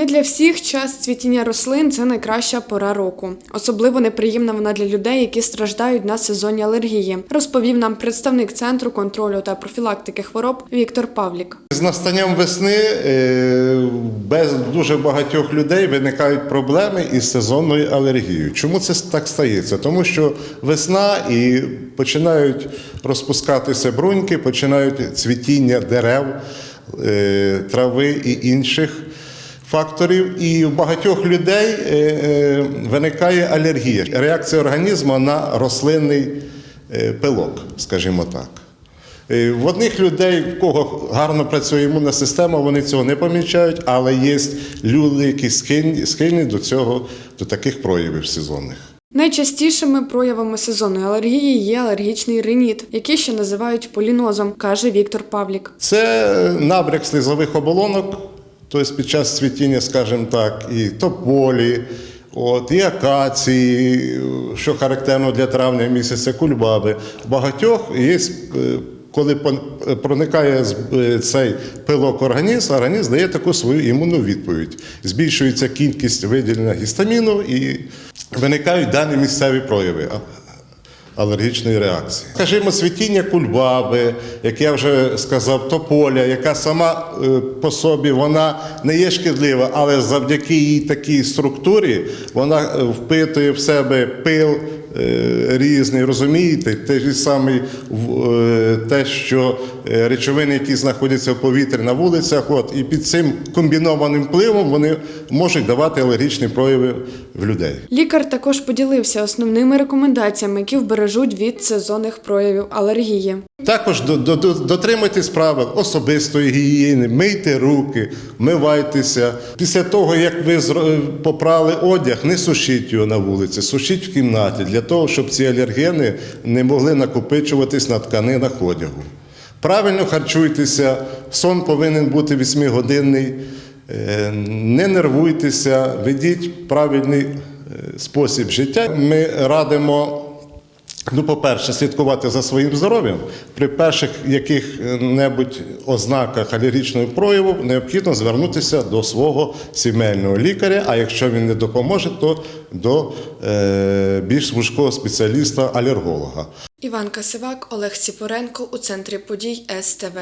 Не для всіх час цвітіння рослин це найкраща пора року. Особливо неприємна вона для людей, які страждають на сезонні алергії, розповів нам представник центру контролю та профілактики хвороб Віктор Павлік. З настанням весни е, без дуже багатьох людей виникають проблеми із сезонною алергією. Чому це так стається? Тому що весна і починають розпускатися бруньки, починають цвітіння дерев, е, трави і інших. Факторів, і в багатьох людей е, е, виникає алергія, реакція організму на рослинний е, пилок, скажімо так. В одних людей, в кого гарно працює імунна система, вони цього не помічають, але є люди, які схильні, схильні до цього, до таких проявів сезонних. Найчастішими проявами сезонної алергії є алергічний риніт, який ще називають полінозом, каже Віктор Павлік. Це набряк слізових оболонок, тобто під час цвітіння, скажімо так, і тополі, от, і акації, що характерно для травня місяця, кульбаби. Багатьох є. е, Коли пон- проникає е, цей пилок організм, організм дає таку свою імунну відповідь. Збільшується кількість виділення гістаміну і виникають дані місцеві прояви алергічної реакції. Скажімо, цвітіння кульбаби, як я вже сказав, тополя, яка сама е, по собі вона не є шкідлива, але завдяки її такій структурі вона е, впитує в себе пил е, різний, розумієте, те ж саме те, що речовини, які знаходяться в повітрі на вулицях, от, і під цим комбінованим впливом вони можуть давати алергічні прояви в людей. Лікар також поділився основними рекомендаціями, які вбережуть від сезонних проявів алергії. Також до- до- до- дотримуйтесь правил особистої гігієни, мийте руки, вмивайтеся. Після того, як ви попрали одяг, не сушіть його на вулиці, сушіть в кімнаті для того, щоб ці алергени не могли накопичуватись на тканинах одягу. Правильно харчуйтеся, сон повинен бути 8-годинний. Е, Не нервуйтеся, ведіть правильний е, спосіб життя. Ми радимо Ну, по-перше, слідкувати за своїм здоров'ям. При перших яких-небудь ознаках алергічного прояву необхідно звернутися до свого сімейного лікаря, а якщо він не допоможе, то до е, більш вузького спеціаліста-алерголога. Іван Касивак, Олег Ціпоренко у центрі подій СТВ.